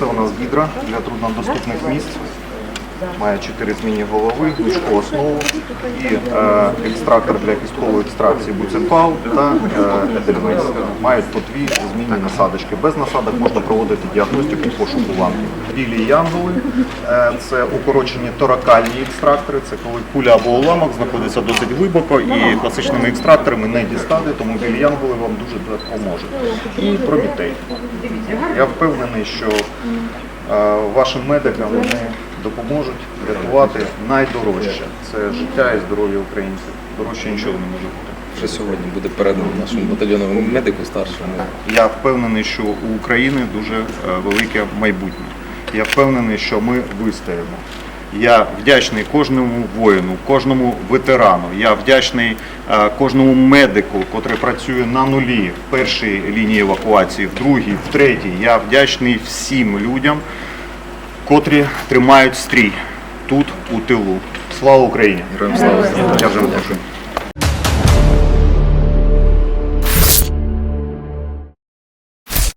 Це у нас гідра для труднодоступних місць. Має чотири змінні голови, мішку основу і е, екстрактор для кісткової екстракції буцефал та е, едельвейс. Мають по дві змінні насадочки. Без насадок можна проводити діагностику пошуку лампів. Білі янголи е, це укорочені торакальні екстрактори. Це коли куля або уламок знаходиться досить глибоко і класичними екстракторами не дістати, тому білі янголи вам дуже допоможуть. І промітей. Я впевнений, що вашим медикам вони допоможуть рятувати найдорожче. Це життя і здоров'я українців. Дорожче нічого не може бути. Вже сьогодні буде передано нашому батальйонному медику старшому. Я впевнений, що у України дуже е, велике майбутнє. Я впевнений, що ми вистоїмо. Я вдячний кожному воїну, кожному ветерану. Я вдячний е, кожному медику, котрий працює на нулі в першій лінії евакуації, в другій, в третій. Я вдячний всім людям, котрі тримають стрій тут, у тилу. Слава Україні! Героям слава! Я вже.